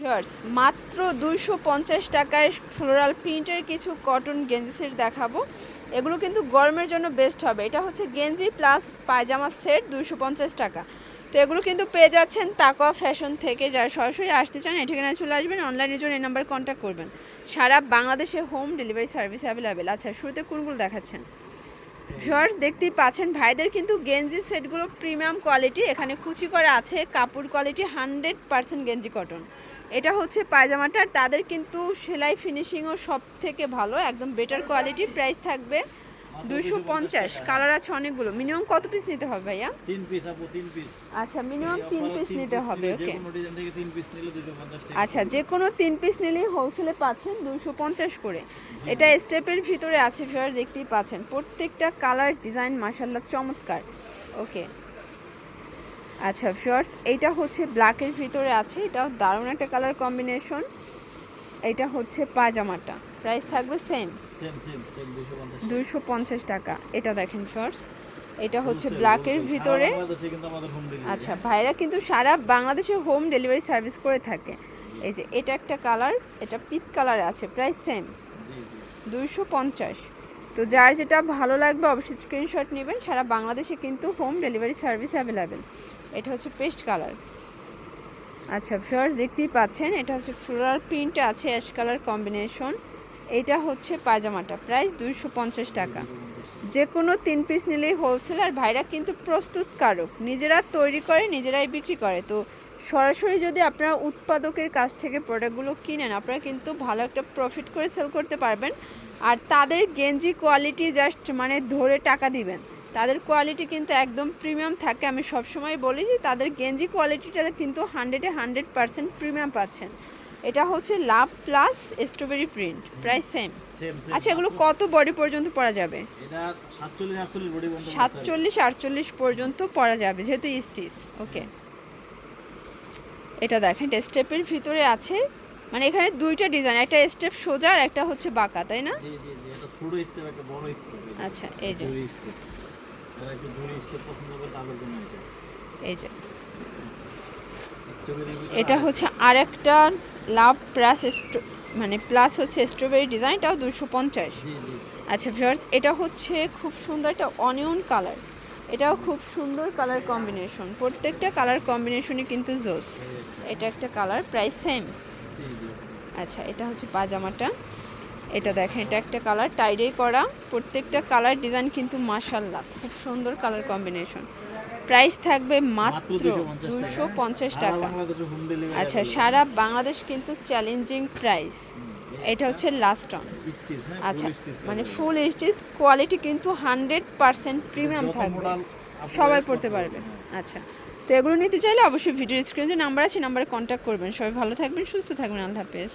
Viewers, মাত্র দুইশো পঞ্চাশ টাকায় ফ্লোরাল প্রিন্টের কিছু কটন গেঞ্জি সেট দেখাবো। এগুলো কিন্তু গরমের জন্য বেস্ট হবে। এটা হচ্ছে গেঞ্জি প্লাস পায়জামা সেট দুইশো পঞ্চাশ টাকা। তো এগুলো কিন্তু পেয়ে যাচ্ছেন তাকোয়া ফ্যাশন থেকে। যারা সরাসরি আসতে চান এখানে চলে আসবেন। অনলাইনের জন্য এই নাম্বার কন্ট্যাক্ট করবেন। সারা বাংলাদেশে হোম ডেলিভারি সার্ভিস অ্যাভেলেবেল আচ্ছা শুরুতে কোনগুলো দেখাচ্ছেন? ভিউয়ার্স, দেখতেই পাচ্ছেন ভাইদের কিন্তু গেঞ্জি সেটগুলো প্রিমিয়াম কোয়ালিটি এখানে কুচি করা আছে, কাপড় কোয়ালিটি হান্ড্রেড পার্সেন্ট গেঞ্জি কটন এটা হচ্ছে পায়জামাটা আর তাদের কিন্তু সেলাই ফিনিশিংও সব থেকে ভালো একদম বেটার কোয়ালিটি প্রাইস থাকবে দুশো পঞ্চাশ। কালার আছে অনেকগুলো। মিনিমাম কত পিস নিতে হবে ভাইয়া? তিন পিস আপু তিন পিস আচ্ছা মিনিমাম তিন পিস নিতে হবে ওকে আচ্ছা যে কোনো তিন পিস নিলেই হোলসেলে পাচ্ছেন দুশো পঞ্চাশ করে। এটা স্টেপের ভিতরে আছে ফিওর দেখতেই পাচ্ছেন। প্রত্যেকটা কালার ডিজাইন মাসাল্লাহ চমৎকার। ওকে আচ্ছা ফিওর্স এইটা হচ্ছে ব্ল্যাকের ভিতরে আছে। এটাও দারুণ একটা কালার কম্বিনেশন এটা হচ্ছে পাজামাটা প্রাইস থাকবে সেম দুশো পঞ্চাশ টাকা। এটা দেখেন ফিওর্স এটা হচ্ছে ব্ল্যাকের ভিতরে। আচ্ছা ভাইরা কিন্তু সারা বাংলাদেশে হোম ডেলিভারি সার্ভিস করে থাকে। এই যে এটা একটা কালার এটা পিত কালার আছে। প্রায় সেম দুইশো পঞ্চাশ। তো যার যেটা ভালো লাগবে অবশ্যই স্ক্রিনশট নেবেন। সারা বাংলাদেশে কিন্তু হোম ডেলিভারি সার্ভিস অ্যাভেলেবেল এটা হচ্ছে পেস্ট কালার আচ্ছা ফিওর্স দেখতেই পাচ্ছেন, এটা হচ্ছে ফ্লোরাল প্রিন্ট আছে অ্যাশ কালার কম্বিনেশন এটা হচ্ছে পায়জামাটা। প্রাইস দুইশো পঞ্চাশ টাকা। যে কোনো তিন পিস নিলেই হোলসেল আর ভাইরা কিন্তু প্রস্তুতকারক নিজেরা তৈরি করে, নিজেরাই বিক্রি করে। তো সরাসরি যদি আপনারা উৎপাদকের কাছ থেকে প্রোডাক্টগুলো কিনেন, আপনারা কিন্তু ভালো একটা প্রফিট করে সেল করতে পারবেন। আর তাদের গেঞ্জি কোয়ালিটি জাস্ট মানে ধরে টাকা দিবেন। তাদের কোয়ালিটি কিন্তু একদম প্রিমিয়াম থাকে। আমি সবসময় বলি যে তাদের গেঞ্জি কোয়ালিটিটা কিন্তু হান্ড্রেডে হান্ড্রেড পার্সেন্ট প্রিমিয়াম পাচ্ছেন। এটা হচ্ছে লাভ প্লাস স্ট্রবেরি প্রিন্ট প্রায় সেম আচ্ছা এগুলো কত বডি পর্যন্ত পরা যাবে? সাতচল্লিশ আটচল্লিশ সাতচল্লিশ আটচল্লিশ পর্যন্ত পরা যাবে যেহেতু স্টিচ ওকে এটা দেখেন এটা স্টেপের ভিতরে আছে। মানে এখানে দুইটা ডিজাইন একটা স্টেপ সোজা আর একটা হচ্ছে বাঁকা তাই না? আচ্ছা এই যে। এই যে। এটা হচ্ছে আর একটা লাভ প্লাস মানে প্লাস হচ্ছে স্ট্রবেরি ডিজাইনটাও দুশো পঞ্চাশ। আচ্ছা ভিউয়ার্স এটা হচ্ছে খুব সুন্দর একটা অনিয়ন কালার এটাও খুব সুন্দর কালার কম্বিনেশন প্রত্যেকটা কালার কম্বিনেশনই কিন্তু জোস এটা একটা কালার প্রাইস সেম আচ্ছা এটা হচ্ছে পাজামাটা। এটা দেখেন এটা একটা কালার টাইডে করা। প্রত্যেকটা কালার ডিজাইন কিন্তু মাশাল্লাহ খুব সুন্দর কালার কম্বিনেশন প্রাইস থাকবে মাত্র দুশো পঞ্চাশ টাকা। আচ্ছা সারা বাংলাদেশ কিন্তু চ্যালেঞ্জিং প্রাইস এটা হচ্ছে লাস্ট অন হ্যাঁ আচ্ছা মানে। ফুল স্টিচ কোয়ালিটি কিন্তু হান্ড্রেড পার্সেন্ট প্রিমিয়াম থাকবে। সবাই পড়তে পারবে। আচ্ছা তো এগুলো নিতে চাইলে অবশ্যই ভিডিও স্ক্রিনে যে নাম্বার আছে নাম্বারে কন্ট্যাক্ট করবেন। সবাই ভালো থাকবেন, সুস্থ থাকবেন। আল্লাহ হাফেজ।